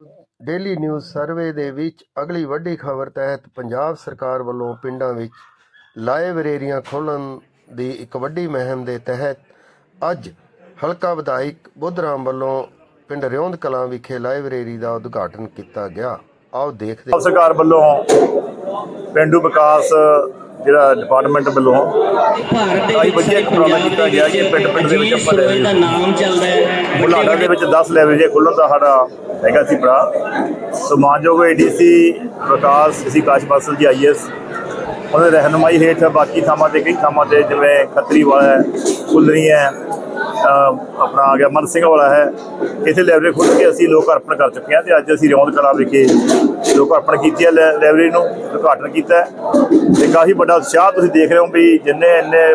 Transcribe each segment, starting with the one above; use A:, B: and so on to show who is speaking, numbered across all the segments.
A: Daily news survey ਦੇ ਵਿੱਚ ਅਗਲੀ ਵੱਡੀ ਖਬਰ ਤਹਿਤ ਪੰਜਾਬ ਸਰਕਾਰ ਵੱਲੋਂ ਪਿੰਡਾਂ ਵਿੱਚ ਲਾਇਬ੍ਰੇਰੀਆਂ ਖੋਲ੍ਹਣ ਦੀ ਇੱਕ ਵੱਡੀ ਮੁਹਿੰਮ ਦੇ ਤਹਿਤ ਅੱਜ ਹਲਕਾ ਵਿਧਾਇਕ ਬੁੱਧਰਾਮ ਵੱਲੋਂ ਪਿੰਡ ਰਿਉਂਦ ਕਲਾਂ ਵਿਖੇ ਲਾਇਬ੍ਰੇਰੀ ਦਾ ਉਦਘਾਟਨ ਕੀਤਾ ਗਿਆ। ਆਓ ਦੇਖਦੇ
B: ਸਰਕਾਰ ਵੱਲੋਂ ਪਿੰਡੂ ਵਿਕਾਸ ਜਿਹੜਾ ਡਿਪਾਰਟਮੈਂਟ ਵੱਲੋਂ
C: ਭਾਰਤ ਦੇ ਵਿੱਚ
B: ਵਧੀਆ ਉਪਰਾਲਾ ਕੀਤਾ ਗਿਆ ਕਿ ਪਿੰਡ ਪਿੰਡ ਦੇ ਵਿੱਚ ਆਪਾਂ
C: ਦਾ ਨਾਮ ਚੱਲਦਾ ਹੈ।
B: ਬੁਲਾਡਾ ਦੇ ਵਿੱਚ 10 ਲਾਇਬ੍ਰੇਰੀ ਖੁੱਲ੍ਹਣ ਦਾ ਸਾਡਾ ਹੈਗਾ ਸੀ ਭਰਾ। ਸੋ ਮਾਨਯੋਗ ਏਡੀਸੀ ਵਿਕਾਸ ਸੀ ਕਾਸ਼ ਬਾਸਲ ਜੀ ਆਈਐਸ ਉਹਨਾਂ ਦੀ ਰਹਿਨਮਾਈ ਹੇਠ ਬਾਕੀ ਥਾਵਾਂ ਤੇ ਕਈ ਥਾਵਾਂ ਤੇ ਜਿਵੇਂ ਖੱਤਰੀ ਵਾਲਾ ਹੈ, ਕੁਲਰੀ ਹੈ ਆਪਣਾ ਆ ਗਿਆ ਮਨ ਸਿੰਘ ਵਾਲਾ ਹੈ। ਇੱਥੇ ਲਾਇਬ੍ਰੇਰੀ ਖੁੱਲ੍ਹ ਕੇ ਅਸੀਂ ਲੋਕ ਅਰਪਣ ਕਰ ਚੁੱਕੇ ਹਾਂ ਤੇ ਅੱਜ ਅਸੀਂ ਰਿਉਂਦ ਕਲਾ ਵਿਖੇ ਲੋਕ ਅਰਪਣ ਕੀਤੀ ਹੈ ਲਾਇ- ਲਾਇਬ੍ਰੇਰੀ ਨੂੰ ਉਦਘਾਟਨ ਕੀਤਾ ਹੈ। ਤੇ ਕਾਫੀ ਵੱਡਾ ਉਤਸ਼ਾਹ ਤੁਸੀਂ ਦੇਖ ਰਹੇ ਹੋ ਵੀ ਜਿੰਨੇ ਇੰਨੇ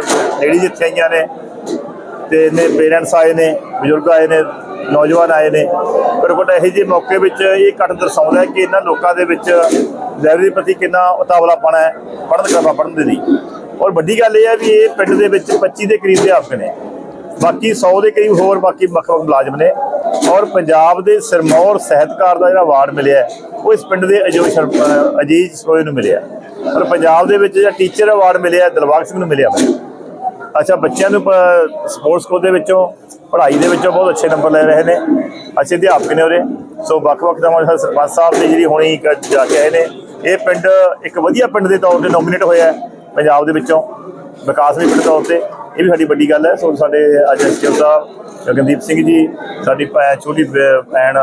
B: ਲੇਡੀਜ਼ ਇੱਥੇ ਆਈਆਂ ਨੇ ਤੇ ਇੰਨੇ ਪੇਰੈਂਟਸ ਆਏ ਨੇ, ਬਜ਼ੁਰਗ ਆਏ ਨੇ, ਨੌਜਵਾਨ ਆਏ ਨੇ। ਪਰ ਬਟ ਇਹੋ ਜਿਹੇ ਮੌਕੇ ਵਿੱਚ ਇਹ ਘੱਟ ਦਰਸਾਉਂਦਾ ਹੈ ਕਿ ਇਹਨਾਂ ਲੋਕਾਂ ਦੇ ਵਿੱਚ ਲਾਇਬ੍ਰੇਰੀ ਪ੍ਰਤੀ ਕਿੰਨਾ ਉਤਾਵਲਾਪਣ ਹੈ, ਪੜ੍ਹਨ ਕਰਵਾ ਪੜ੍ਹਨ ਦੇ ਲਈ। ਔਰ ਵੱਡੀ ਗੱਲ ਇਹ ਹੈ ਵੀ ਇਹ ਪਿੰਡ ਦੇ ਵਿੱਚ 25 ਦੇ ਕਰੀਬ ਅਧਿਆਪਕ ਨੇ। ਬਾਕੀ 100 ਦੇ ਕਰੀਬ ਹੋਰ ਬਾਕੀ ਵੱਖ ਵੱਖ ਮੁਲਾਜ਼ਮ ਨੇ। ਔਰ ਪੰਜਾਬ ਦੇ ਸਿਰਮੌਰ ਸਾਹਿਤਕਾਰ ਦਾ ਜਿਹੜਾ ਅਵਾਰਡ ਮਿਲਿਆ ਉਹ ਇਸ ਪਿੰਡ ਦੇ ਅਜੋ ਸ਼ਰਮ- ਅਹ ਅਜੀਜ਼ ਸੋਏ ਨੂੰ ਮਿਲਿਆ। ਔਰ ਪੰਜਾਬ ਦੇ ਵਿੱਚ ਜਿਹੜਾ ਟੀਚਰ ਅਵਾਰਡ ਮਿਲਿਆ ਦਿਲਬਾਗ ਸਿੰਘ ਨੂੰ ਮਿਲਿਆ ਅੱਛਾ, ਬੱਚਿਆਂ ਨੂੰ ਸਪੋਰਟਸ ਕੋਚ ਦੇ ਵਿੱਚੋਂ, ਪੜ੍ਹਾਈ ਦੇ ਵਿੱਚੋਂ ਬਹੁਤ ਅੱਛੇ ਨੰਬਰ ਲੈ ਰਹੇ ਨੇ। ਅੱਛੇ ਅਧਿਆਪਕ ਨੇ ਉਰੇ। ਸੋ ਵੱਖ-ਵੱਖ ਦਾ ਸਾਡੇ ਸਰਪੰਚ ਸਾਹਿਬ ਦੀ ਜਿਹੜੀ ਹੁਣੀ ਜਾ ਕੇ ਆਏ ਨੇ। ਇਹ ਪਿੰਡ ਇੱਕ ਵਧੀਆ ਪਿੰਡ ਦੇ ਤੌਰ ਤੇ ਨੋਮੀਨੇਟ ਹੋਇਆ ਹੈ ਪੰਜਾਬ ਦੇ ਵਿੱਚੋਂ। ਵਿਕਾਸ ਦੇ ਪਿੰਡ ਤੌਰ ਤੇ। ਇਹ ਵੀ ਸਾਡੀ ਵੱਡੀ ਗੱਲ ਹੈ। ਸੋ ਸਾਡੇ ਅੱਜ ਐਸਕੇ ਸਾਹਿਬ ਗਗਨਦੀਪ ਸਿੰਘ ਜੀ, ਸਾਡੀ ਭੈਣ ਛੋਟੀ ਭੈਣ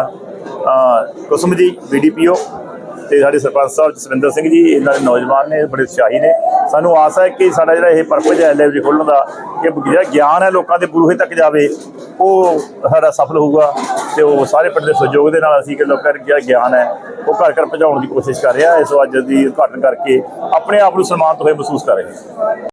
B: ਕੁਸਮ ਜੀ ਬੀਡੀਪੀਓ ਤੇ ਸਾਡੇ ਸਰਪੰਚ ਸਾਹਿਬ ਜਸਵਿੰਦਰ ਸਿੰਘ ਜੀ, ਇਹਨਾਂ ਦੇ ਨੌਜਵਾਨ ਨੇ, ਬੜੇ ਉਤਸ਼ਾਹੀ ਨੇ। ਸਾਨੂੰ ਆਸ ਹੈ ਕਿ ਸਾਡਾ ਜਿਹੜਾ ਇਹ ਪਰਪਸ ਹੈ ਲਾਇਬ੍ਰੇਰੀ ਖੋਲਣ ਦਾ, ਕਿ ਜਿਹੜਾ ਗਿਆਨ ਹੈ ਲੋਕਾਂ ਦੇ ਬੂਹੇ ਤੱਕ ਜਾਵੇ, ਉਹ ਸਾਡਾ ਸਫਲ ਹੋਊਗਾ ਤੇ ਉਹ ਸਾਰੇ ਪਿੰਡ ਦੇ ਸਹਿਯੋਗ ਦੇ ਨਾਲ ਅਸੀਂ ਕਿ ਲੋਕਾਂ ਨੂੰ ਜਿਹੜਾ ਗਿਆਨ ਹੈ, ਉਹ ਘਰ ਘਰ ਪਹੁੰਚਾਉਣ ਦੀ ਕੋਸ਼ਿਸ਼ ਕਰ ਰਿਹਾ ਇਸ ਅੱਜ ਦੀ ਉਦਘਾਟਨ ਕਰਕੇ ਆਪਣੇ ਆਪ ਨੂੰ ਸਨਮਾਨਿਤ ਹੋਏ ਮਹਿਸੂਸ ਕਰ ਰਹੇ